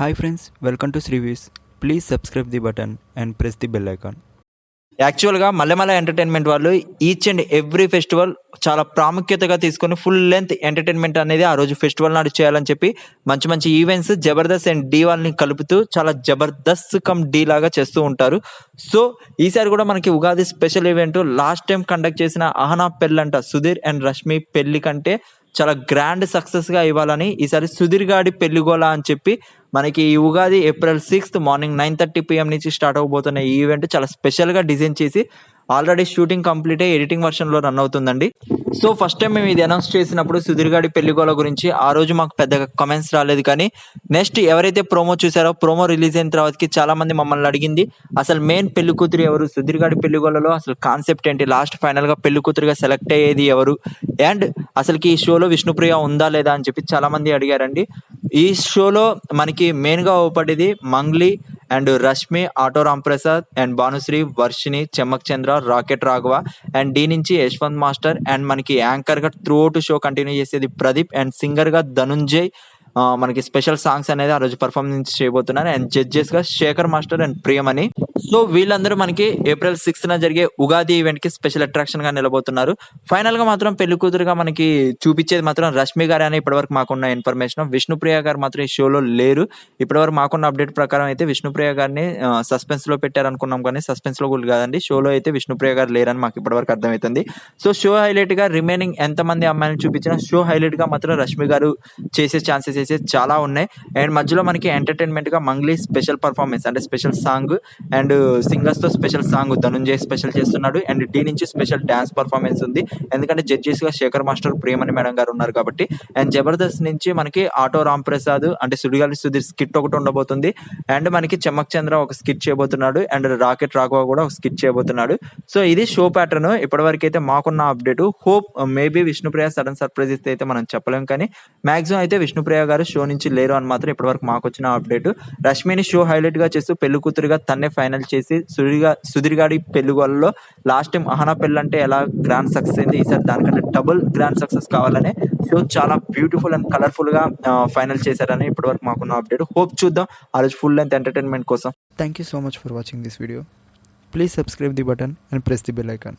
Hi friends welcome to Srivis please subscribe the button and press the bell icon యాక్చువల్గా Mallemala entertainment వాళ్ళు each and every festival చాలా ప్రాముఖ్యతగా తీసుకొని full length entertainment అనేది ఆ రోజు ఫెస్టివల్ నాడు చేయాలని చెప్పి మంచి మంచి ఈవెంట్స్ జబర్దస్త్ అండ్ డీ వాళ్ళని కలుపుతూ చాలా జబర్దస్త్ కమ్ డీ లాగా చేస్తూ ఉంటారు. సో ఈసారి కూడా మనకి Ugadi special event last time conduct చేసిన అహనా పెళ్ళంట సుధీర్ అండ్ రష్మి పెళ్ళి కంటే చాలా గ్రాండ్ సక్సెస్గా ఇవ్వాలని ఈసారి సుధీర్ గాడి పెళ్ళిగోల అని చెప్పి మనకి ఈ Ugadi April sixth morning nine thirty PM నుంచి స్టార్ట్ అవబోతున్న ఈ ఈవెంట్ చాలా స్పెషల్గా డిజైన్ చేసి ఆల్రెడీ షూటింగ్ కంప్లీట్ అయ్యి ఎడిటింగ్ వర్షన్లో రన్ అవుతుందండి. సో ఫస్ట్ టైం మేము ఇది అనౌన్స్ చేసినప్పుడు సుధీర్గాడి పెళ్ళిగోల గురించి ఆ రోజు మాకు పెద్దగా కమెంట్స్ రాలేదు కానీ నెక్స్ట్ ఎవరైతే ప్రోమో చూసారో ప్రోమో రిలీజ్ అయిన తర్వాతకి చాలా మంది మమ్మల్ని అడిగింది. అసలు మెయిన్ పెళ్ళి కూతురు ఎవరు సుధీర్గాడి పెళ్ళిగోలలో అసలు కాన్సెప్ట్ ఏంటి? లాస్ట్ ఫైనల్గా పెళ్ళి కూతురుగా సెలెక్ట్ అయ్యేది ఎవరు? అండ్ అసలుకి ఈ షోలో విష్ణుప్రియ ఉందా లేదా అని చెప్పి చాలా మంది అడిగారండి. ఈ షోలో మనకి మెయిన్గా అవపడేది Mangli and Rashmi auto Ramprasad and Bhanusree Varshini Chammak Chandra rocket Raghava and Dhee నుంచి యశ్వంత్ మాస్టర్ అండ్ మనకి యాంకర్గా త్రూ అవుట్ షో కంటిన్యూ చేసేది ప్రదీప్ అండ్ సింగర్గా ధనుంజయ్ మనకి స్పెషల్ సాంగ్స్ అనేది ఆ రోజు పర్ఫార్మెన్స్ చేయబోతున్నారు and జడ్జెస్గా Shekar master and Priyamani. So వీళ్ళందరూ మనకి ఏప్రిల్ సిక్స్త్ న జరిగే ఉగాది ఈవెంట్కి స్పెషల్ అట్రాక్షన్గా నిలబోతున్నారు. ఫైనల్గా మాత్రం పెళ్ళి కూతురుగా మనకి చూపించేది మాత్రం రష్మి గారు అని ఇప్పటివరకు మాకున్న ఇన్ఫర్మేషన్ విష్ణుప్రియ గారు మాత్రం ఈ షోలో లేరు. ఇప్పటివరకు మాకున్న అప్డేట్ ప్రకారం అయితే విష్ణుప్రియ గారిని సస్పెన్స్లో పెట్టారు అనుకున్నాం కానీ సస్పెన్స్లో కూడా కాదండి. షోలో అయితే విష్ణుప్రియ గారు లేరని మాకు ఇప్పటివరకు అర్థమవుతుంది సో షో హైలైట్గా రిమైనింగ్ ఎంత మంది అమ్మాయిలను చూపించినా షో హైలైట్గా మాత్రం రష్మి గారు చేసే ఛాన్సెస్ అయితే చాలా ఉన్నాయి. అండ్ మధ్యలో మనకి ఎంటర్టైన్మెంట్గా మంగ్లీ స్పెషల్ పర్ఫార్మెన్స్ అంటే స్పెషల్ సాంగ్ అండ్ సింగర్స్తో స్పెషల్ సాంగ్ ధనుంజయ్ స్పెషల్ చేస్తున్నాడు. అండ్ డి నుంచి స్పెషల్ డ్యాన్స్ పర్ఫార్మెన్స్ ఉంది. ఎందుకంటే జడ్జెస్గా శేఖర్ మాస్టర్ ప్రేమని మేడం గారు ఉన్నారు కాబట్టి. అండ్ జబర్దస్త్ నుంచి మనకి ఆటో రామ్ ప్రసాద్ అంటే సుడిగాలి సుధీర్ స్కిట్ ఒకటి ఉండబోతుంది. అండ్ మనకి చెమ్మక్ చంద్ర ఒక స్కిట్ చేయబోతున్నాడు. అండ్ రాకెట్ రాఘవ కూడా ఒక స్కిట్ చేయబోతున్నాడు. సో ఇది షో ప్యాటర్న్ ఇప్పటివరకు అయితే మాకున్న update hope maybe Vishnupriya sudden surprise ఇస్తే అయితే మనం చెప్పలేం కానీ మాక్సిమం అయితే విష్ణుప్రియ గారు షో నుంచి లేరు అని మాత్రం ఇప్పటివరకు మాకు వచ్చిన అప్డేట్ రష్మిని షో హైలైట్గా చేస్తూ పెళ్ళి కూతురుగా తన్నే ఫైనల్ చేసి సుడిగా సుధీర్ గాడి పెళ్ళిగోలలో లాస్ట్ టైం అహనా పెళ్ళి అంటే ఎలా గ్రాండ్ సక్సెస్ అయింది? ఈసారి దానికంటే డబుల్ గ్రాండ్ సక్సెస్ కావాలని షో చాలా బ్యూటిఫుల్ అండ్ కలర్ఫుల్గా ఫైనల్ చేశారని ఇప్పటివరకు మాకున్న అప్డేట్ హోప్ చూద్దాం. ఆ రోజు ఫుల్ లెంత్ ఎంటర్టైన్మెంట్ కోసం. Thank you so much for watching this video please subscribe the button and press the bell icon